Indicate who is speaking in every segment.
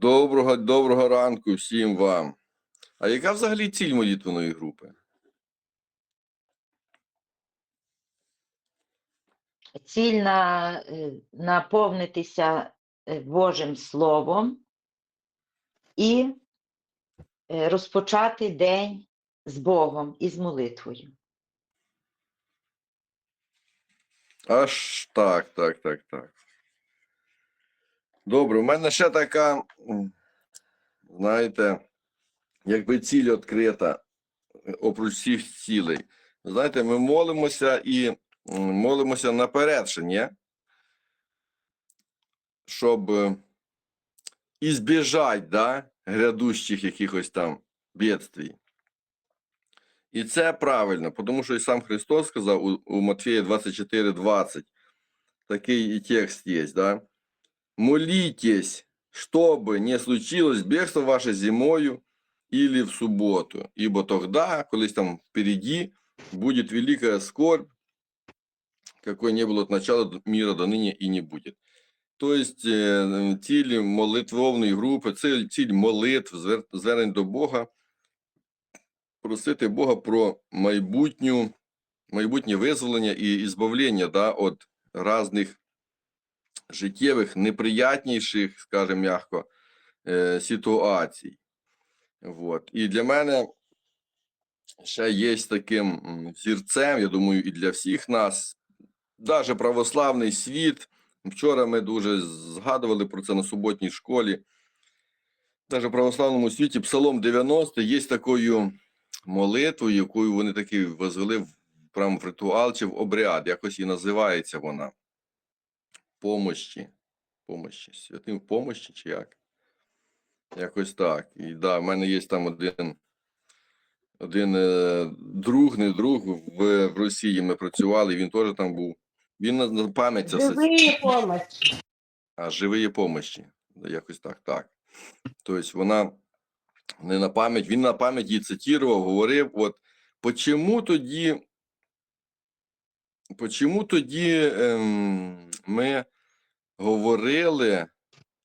Speaker 1: Доброго, доброго ранку всім вам. А яка взагалі ціль молитвеної групи?
Speaker 2: ціль на, е, наповнитися е, Божим Словом і е, розпочати день з Богом і з молитвою.
Speaker 1: Аж так, так, так, так. Добре, у мене ще така, знаєте, якби ціль відкрита е, опроч всіх цілей. Знаєте, ми молимося і молимося наперед, ще, ні? Щоб е, ізбіжать, да, грядущих якихось там бедствій. І це правильно, тому що і сам Христос сказав у, у Матфея 24:20, такий і текст є, да? Молитесь, чтобы не случилось бегство ваше зимою или в субботу, ибо тогда, колись там впереди, будет великая скорбь, какой не было от начала д- мира до ныне и не будет. То есть е, ціль молитвовної групи, ціль, ціль молитв, звер- звернень до Бога, просити Бога про майбутню, майбутнє визволення і ізбавлення да, від різних життєвих, неприятніших, скажімо м'яко, е, ситуацій. Вот. І для мене ще є таким зірцем, я думаю, і для всіх нас, навіть православний світ. Вчора ми дуже згадували про це на суботній школі. Навіть в православному світі Псалом 90 є такою молитвою, якою вони таки возвели в, прямо в ритуал чи в обряд, якось і називається вона. Помощі. Помощі. Святим помощі чи як? Якось так. І да, в мене є там один, один е, друг, не друг в, в Росії. Ми працювали, він теж там був. Він на, пам'ять це все
Speaker 3: Живые помощи.
Speaker 1: а живої помощі. Якось так, так. Тобто вона не на пам'ять, він на пам'ять її цитував, говорив, от почому тоді, почому тоді ем, ми говорили,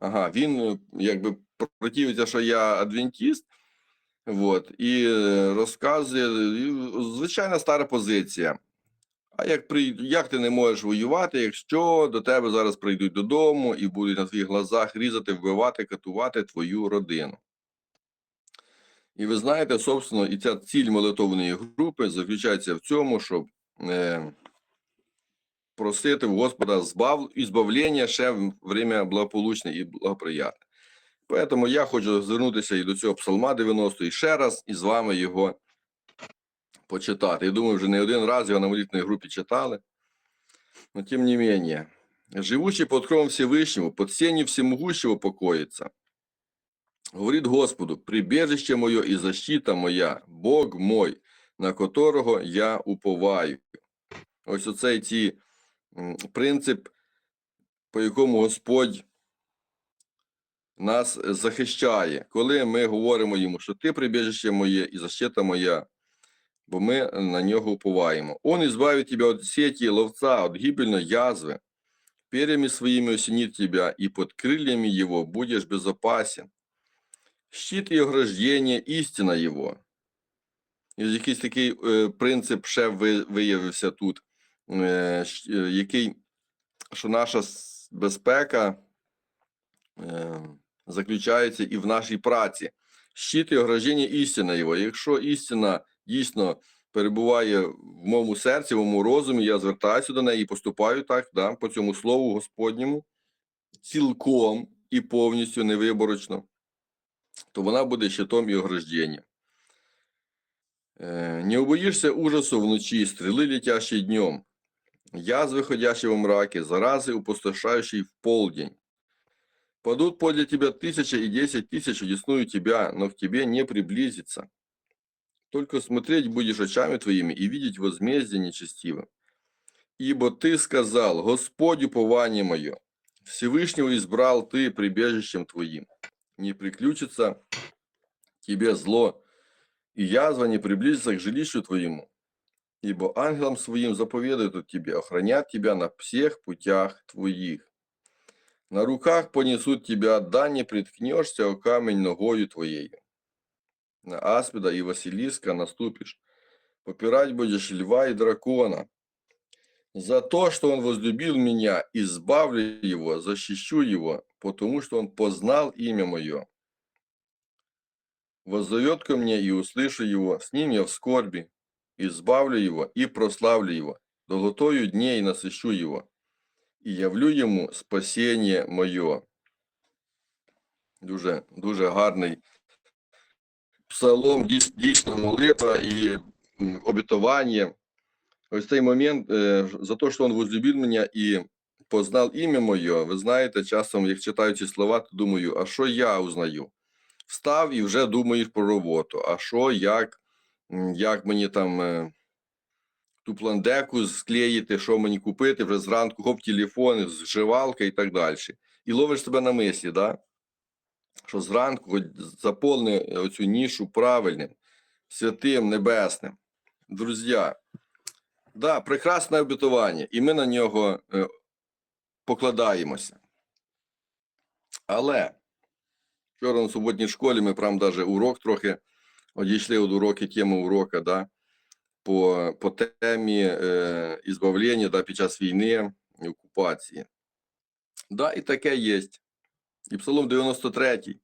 Speaker 1: ага, він е, якби противиться, що я адвентист, от, і е, розказує, звичайна стара позиція. А як при як ти не можеш воювати, якщо до тебе зараз прийдуть додому і будуть на твоїх глазах різати, вбивати, катувати твою родину? І ви знаєте, собственно, і ця ціль молитовної групи заключається в цьому, щоб е, просити в Господа збав, ізбавлення ще в время благополучне і благоприятне. Тому я хочу звернутися і до цього псалма 90 і ще раз і з вами його почитати. Я думаю, вже не один раз його на молитвной группе читали. Но тем не менее, живущий под кровом Всевышнего, под сенью всемогущего покоится. Говорит Господу, прибежище моє і защита моя, Бог мой, на которого я уповаю. Ось оцей м, принцип, по якому Господь нас захищає, коли ми говоримо йому, що ти прибіжище моє і защита моя, бо ми на нього уповаємо. Он избавит тебя от сети ловца, от гибельной язвы, перьями своими осенит тебя, и под крыльями его будешь безопасен. Щит і ограждення, істина його. І якийсь такий е, принцип ще ви- виявився тут, е, е, який, що наша безпека е, заключається і в нашій праці. Щит і ограждення, істина його. Якщо істина дійсно перебуває в моєму серці, в моєму розумі, я звертаюся до неї і поступаю так, да, по цьому слову Господньому, цілком і повністю невиборочно, то вона буде щитом і огражденням. Е, Не убоїшся ужасу вночі, стріли летящі днем, язви, ходящі во мраке, зарази, упустошающие в полдень. Падут подле тебя тысяча и десять тысяч удесную тебя, но к тебе не приблизится. Только смотреть будешь очами твоими и видеть возмездие нечестивым. Ибо ты сказал, Господь упование мое, Всевышнего избрал ты прибежищем твоим. Не приключится тебе зло, и язва не приблизится к жилищу твоему. Ибо ангелам своим заповедуют тебе, охранят тебя на всех путях твоих. На руках понесут тебя, да не приткнешься о камень ногою твоею. На аспида и Василиска наступишь. Попирать будешь льва и дракона. За то, что он возлюбил меня, избавлю его, защищу его, потому что он познал имя мое. Воззовет ко мне и услышу его, с ним я в скорби, избавлю его и прославлю его, долготою дней насыщу его, і явлю йому спасіння моє. Дуже, дуже гарний псалом, дійсно молитва і обітування. Ось цей момент, е, за те, що він возлюбив мене і познав ім'я моє, ви знаєте, часом, як читаю ці слова, то думаю, а що я узнаю? Встав і вже думаєш про роботу. А що, як, як мені там е, ту пландеку склеїти, що мені купити, вже зранку хоп, телефон, зживалка і так далі. І ловиш себе на мислі, да? що зранку заповни оцю нішу правильним, святим, небесним. Друзі, да, прекрасне обітування, і ми на нього е, покладаємося. Але вчора на суботній школі ми прям даже урок трохи одійшли від уроки, теми урока, да, по, по темі е, ізбавлення да, під час війни і окупації. Да, і таке є. І Псалом 93.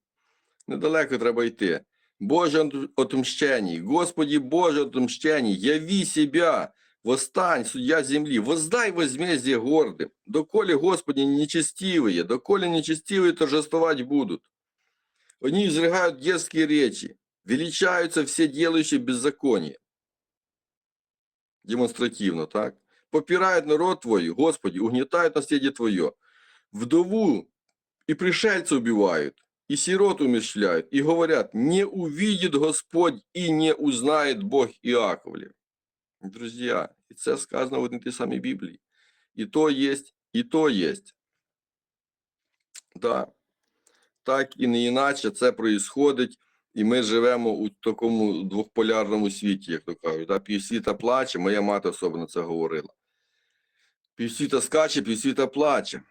Speaker 1: Недалеко треба йти. Боже отм- отмщений, Господи Боже отмщений, яви себя, восстань, судья земли, воздай возмездие гордым, доколе, Господи, нечестивые, доколе нечестивые торжествовать будут. Они изрыгают дерзкие речи, величаются все делающие беззаконие. Демонстративно, так? Попирают народ Твой, Господи, угнетают наследие Твое. Вдову и пришельца убивают, и сирот умерщвляют, и говорят, не увидит Господь и не узнает Бог Иаковлев. Друзья, і це сказано в тій самій Біблії. І то є, і то є. Да. Так і не іначе це проїсходить, і ми живемо у такому двохполярному світі, як то кажуть. Да? Півсвіта плаче, моя мати особливо це говорила. Півсвіта скаче, півсвіта плаче.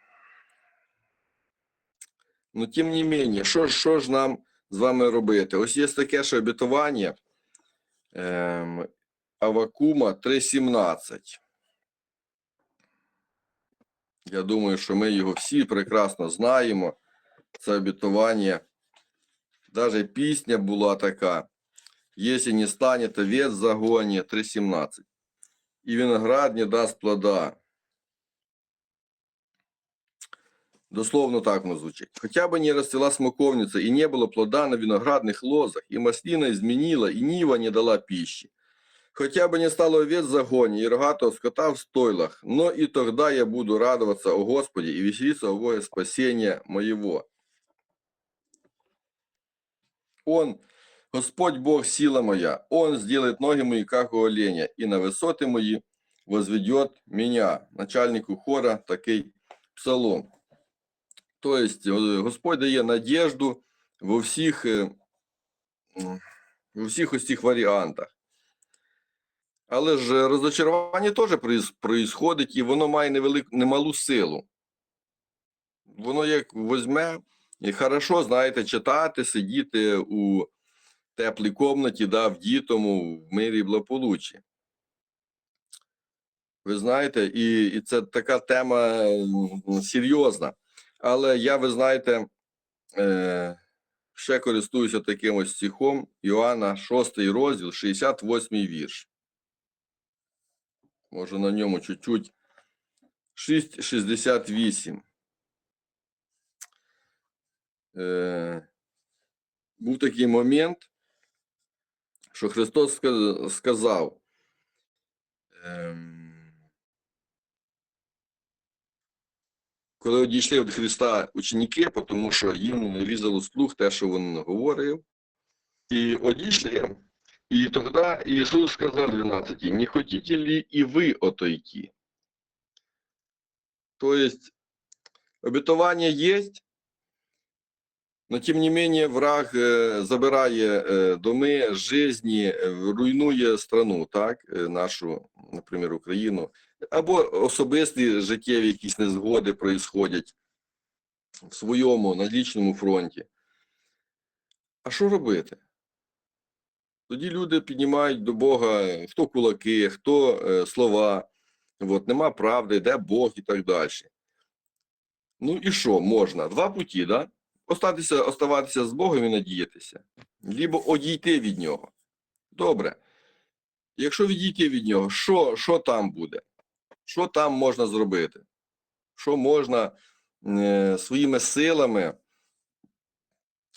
Speaker 1: Ну, тим не менше, що, ж- що ж нам з вами робити? Ось є таке ще обітування ем, Авакума 3.17. Я думаю, що ми його всі прекрасно знаємо. Це обітування. Даже пісня була така. Если не станет овец в загоне 3.17. И виноград не даст плода. Дословно так воно звучить. Хотя бы не расцвела смоковница, и не было плода на виноградных лозах, и маслина изменила, и нива не дала пищи. Хотя бы не стало овец в загоне, и рогатого скота в стойлах, но и тогда я буду радоваться о Господе и веселиться о Боге спасения моего. Он, Господь Бог, сила моя, Он сделает ноги мои, как у оленя, и на высоты мои возведет меня. Начальнику хора такий псалом. То есть, е, Господь дає надежду во всіх, е, во всіх ось цих варіантах. Але ж розочарування теж проїс- проїсходить, і воно має невелику, немалу силу. Воно як возьме, і хорошо, знаєте, читати, сидіти у теплій комнаті, да, в дітому, в мирі благополуччі. Ви знаєте, і, і це така тема серйозна. Але я, ви знаєте, е, ще користуюся таким ось стихом Іоанна, 6 розділ, 68 вірш. Може на ньому чуть-чуть 6,68. Е, був такий момент, що Христос сказав, коли одійшли від Христа ученики, тому що їм не різало слух те, що він говорив, і одійшли, і тоді Ісус сказав 12, не хотите ли і ви отойти? Тобто, обетование есть, но тем не менее враг э, забирає э, доми, жизни, э, руйнує страну, так, э, нашу, наприклад, Україну, або особисті життєві якісь незгоди происходять. в своєму надлічному фронті. А що робити? Тоді люди піднімають до Бога хто кулаки, хто е, слова, от, нема правди, де Бог і так далі. Ну і що можна? Два путі, да? Остатися, оставатися з Богом і надіятися, либо одійти від нього. Добре. Якщо відійти від нього, що, що там буде? Що там можна зробити? Що можна е, своїми силами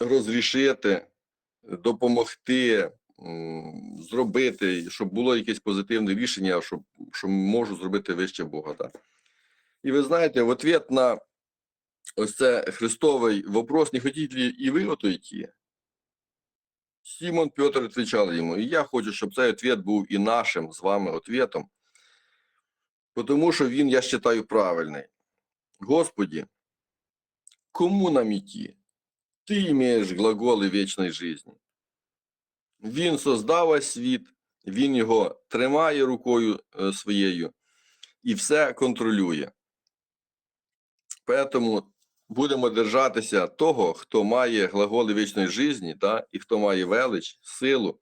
Speaker 1: розрішити, допомогти, м, зробити, щоб було якесь позитивне рішення, щоб, що можу зробити вище Бога. Так? І ви знаєте, в ответ на ось це Христовий вопрос, не хотите ли і ви отойти? Симон Петр відповідав йому, і я хочу, щоб цей ответ був і нашим з вами ответом, тому що він, я вважаю, правильний. Господи, кому нам идти? Ты имеешь глаголи вічної житті. Він создав світ, він його тримає рукою е, своєю і все контролює. Тому будемо держатися того, хто має глаголи вічної житті, та, і хто має велич, силу.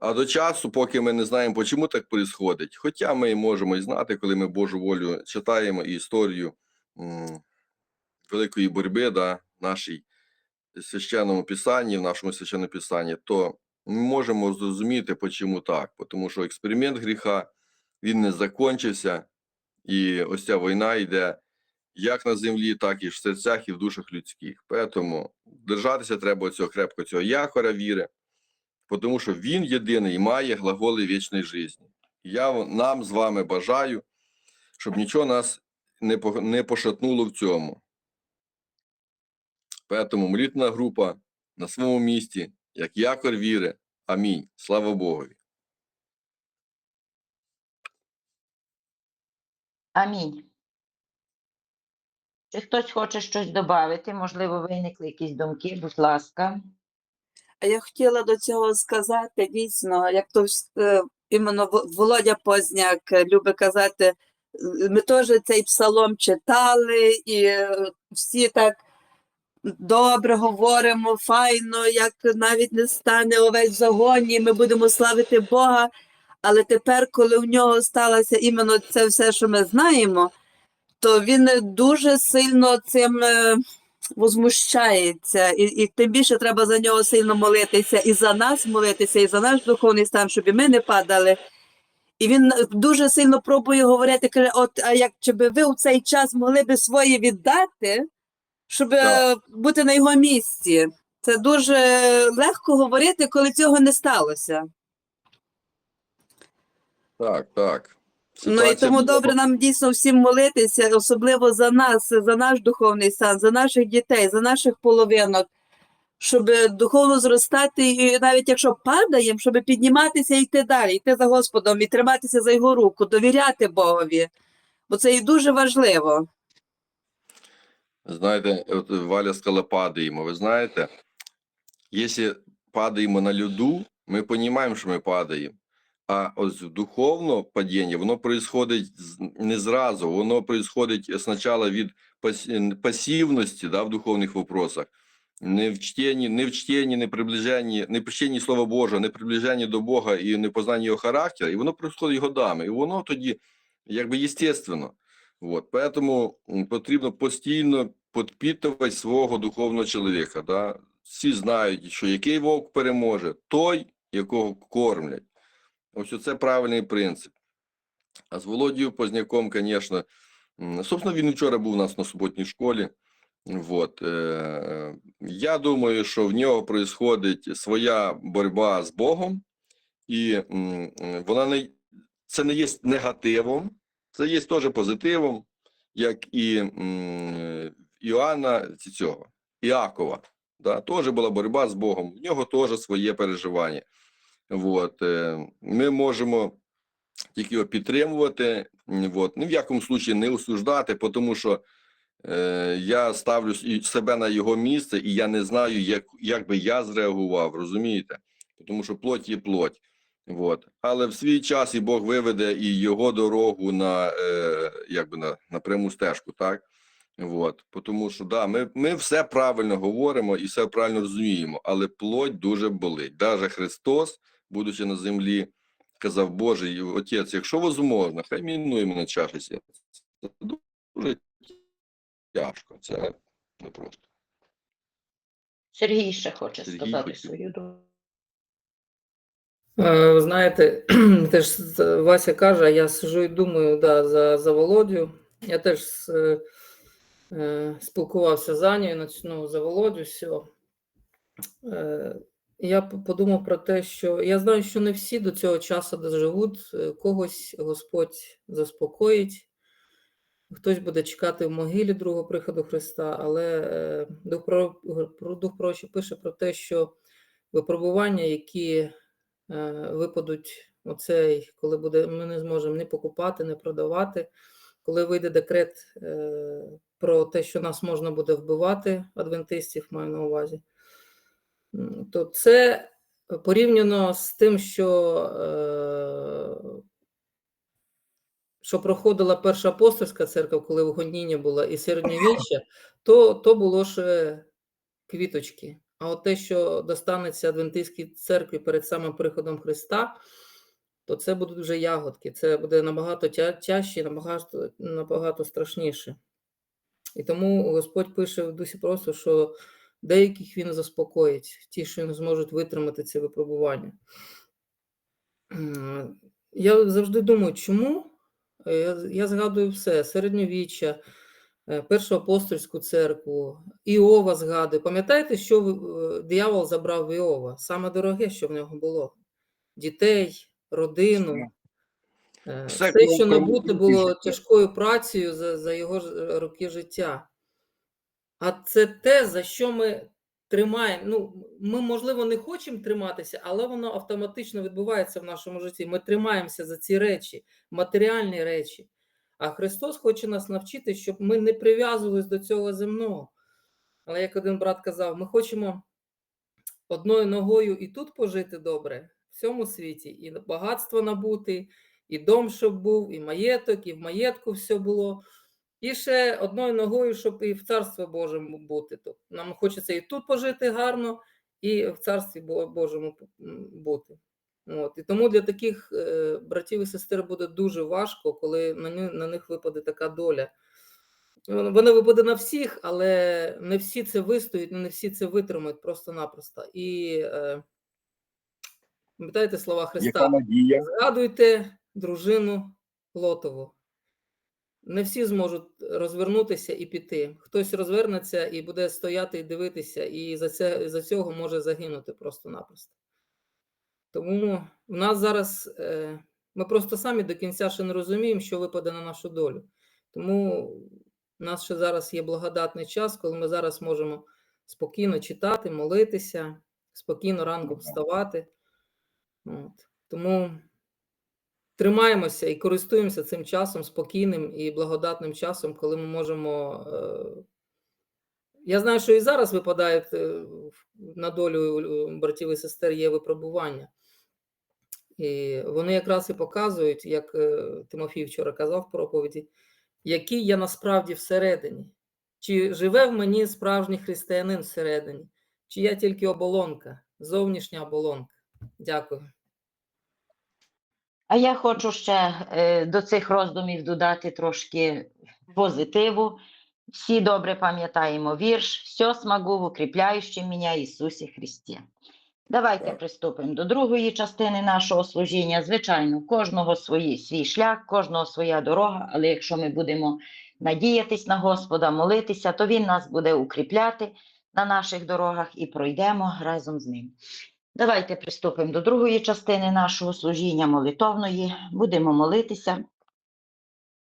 Speaker 1: А до часу, поки ми не знаємо, чому так відбувається, хоча ми можемо і знати, коли ми Божу волю читаємо і історію м, великої боротьби да, нашій священному писанні, в нашому священному писанні, то ми можемо зрозуміти, чому так. Тому що експеримент гріха він не закінчився, і ось ця війна йде як на землі, так і в серцях і в душах людських. Тому держатися треба цього крепко цього якора віри, тому що він єдиний і має глаголи вічної житті. Я нам з вами бажаю, щоб нічого нас не, не пошатнуло в цьому. Тому молитвна група на своєму місці, як якор віри. Амінь. Слава Богові.
Speaker 2: Амінь. Хтось хоче щось додати? Можливо, виникли якісь думки, будь ласка.
Speaker 3: А я хотіла до цього сказати дійсно, як то е, іменно Володя Позняк е, любить казати, ми теж цей псалом читали, і е, всі так добре говоримо, файно, як навіть не стане овець загоні, ми будемо славити Бога. Але тепер, коли в нього сталося іменно це все, що ми знаємо, то він дуже сильно цим. е, возмущається, і, і тим більше треба за нього сильно молитися, і за нас молитися, і за наш духовний стан, щоб і ми не падали. І він дуже сильно пробує говорити, каже: от, а як би ви у цей час могли би своє віддати, щоб е,
Speaker 1: Так.
Speaker 3: бути на його місці? Це дуже легко говорити, коли цього не сталося.
Speaker 1: Так, так.
Speaker 3: Ну і тому
Speaker 1: була
Speaker 3: добре нам дійсно всім молитися, особливо за нас, за наш духовний стан, за наших дітей, за наших половинок, щоб духовно зростати, і навіть якщо падаємо, щоб підніматися і йти далі, йти за Господом і триматися за його руку, довіряти Богові. Бо це і дуже важливо.
Speaker 1: Знаєте, от Валя сказала, падаємо. Ви знаєте, якщо падаємо на льоду, ми розуміємо, що ми падаємо. А ось духовно падіння, воно происходить не зразу, воно происходить спочатку від пас- пасивності да, в духовних вопросах. Не в чтенні, не в чтенні, не приближенні, не чтенні Слова Божого, не приближенні до Бога і не познанні його характеру, і воно происходить годами. І воно тоді, якби естественно. Вот. Поэтому потрібно постійно підпитувати свого духовного чоловіка. Да? Всі знають, що який вовк переможе, той, якого кормлять. Ось це правильний принцип. А з Володією Позняком, звісно, собственно, він вчора був у нас на суботній школі. Вот. е, Я думаю, що в нього відбувається своя боротьба з Богом, і вона не, це не є негативом, це є теж позитивом, як і Іоанна цього, Іакова. Да, теж була боротьба з Богом, в нього теж своє переживання. Вот. е, Ми можемо тільки його підтримувати, м, вот. ні в якому случаї не осуждати, тому що е, я ставлю себе на його місце, і я не знаю, як, як би я зреагував, розумієте? Тому що плоть є плоть. Вот. Але в свій час і Бог виведе і його дорогу на, е, якби на, на пряму стежку, так? От, тому що да, ми, ми все правильно говоримо і все правильно розуміємо, але плоть дуже болить. Даже Христос, будучи на землі, казав Божий Отець, якщо возможно, хай мінує мене чаші серця. Це дуже тяжко, це не просто.
Speaker 2: Сергій ще хоче
Speaker 1: Сергій
Speaker 2: сказати
Speaker 1: хотів.
Speaker 2: свою думку.
Speaker 4: Е, Ви знаєте, теж Вася каже, а я сижу і думаю да, за, за Володю. Я теж е, е, спілкувався з Анією ну, за Володю. Все. Е, я подумав про те, що я знаю, що не всі до цього часу доживуть, е, когось Господь заспокоїть, хтось буде чекати в могилі другого приходу Христа, але е, Дух, Про, про- Дух Пророчий пише про те, що випробування, які е, випадуть оцей, коли буде, ми не зможемо ні покупати, ні продавати, коли вийде декрет про те, що нас можна буде вбивати, адвентистів маю на увазі, то це порівняно з тим, що, е, що проходила перша апостольська церква, коли вигоніння було, і середньовіччя, то, то було ще квіточки. А от те, що достанеться адвентистській церкві перед самим приходом Христа, то це будуть вже ягодки. Це буде набагато тя- тяжче, набагато, набагато страшніше. І тому Господь пише в дусі просто, що деяких він заспокоїть, ті, що не зможуть витримати це випробування. Я завжди думаю, чому? Е, Я, я згадую все: середньовіччя, е, Першу апостольську церкву, Іова згадую. Пам'ятаєте, що е, диявол забрав в Іова? Саме дороге, що в нього було: дітей, родину.
Speaker 1: Все,
Speaker 4: Все, що набуте було тяжкою працею за, за його роки життя. А це те, за що ми тримаємо. Ну, ми, можливо, не хочемо триматися, але воно автоматично відбувається в нашому житті. Ми тримаємося за ці речі, матеріальні речі. А Христос хоче нас навчити, щоб ми не прив'язувались до цього земного. Але як один брат казав, ми хочемо одною ногою і тут пожити добре, в цьому світі, і багатство набути, і дом, щоб був, і маєток, і в маєтку все було. І ще одною ногою, щоб і в Царстві Божому бути. Тобто нам хочеться і тут пожити гарно, і в Царстві Божому бути. От. І тому для таких е, братів і сестер буде дуже важко, коли на, них- на них випаде така доля. Воно випаде на всіх, але не всі це вистоять, не всі це витримають просто-напросто. І е, пам'ятаєте слова Христа? Згадуйте дружину Лотову. Не всі зможуть розвернутися і піти. Хтось розвернеться і буде стояти і дивитися, і за, це, за цього може загинути просто-напросто. Тому в нас зараз е, ми просто самі до кінця ще не розуміємо, що випаде на нашу долю. Тому у нас ще зараз є благодатний час, коли ми зараз можемо спокійно читати, молитися, спокійно ранком вставати. От. Тому тримаємося і користуємося цим часом спокійним і благодатним часом, коли ми можемо. Е... Я знаю, що і зараз випадають е, на долю братів і сестер є випробування. І вони якраз і показують, як е, Тимофій вчора казав в проповіді, який я насправді всередині. Чи живе в мені справжній християнин всередині, чи я тільки оболонка, зовнішня оболонка. Дякую.
Speaker 2: А я хочу ще е, до цих роздумів додати трошки позитиву. Всі добре пам'ятаємо вірш «Все смогу в укріпляючому мене Ісусі Христі». Давайте приступимо до другої частини нашого служіння. Звичайно, кожного свій, свій шлях, кожного своя дорога, але якщо ми будемо надіятись на Господа, молитися, то Він нас буде укріпляти на наших дорогах і пройдемо разом з ним. Давайте приступимо до другої частини нашого служіння молитовної. Будемо молитися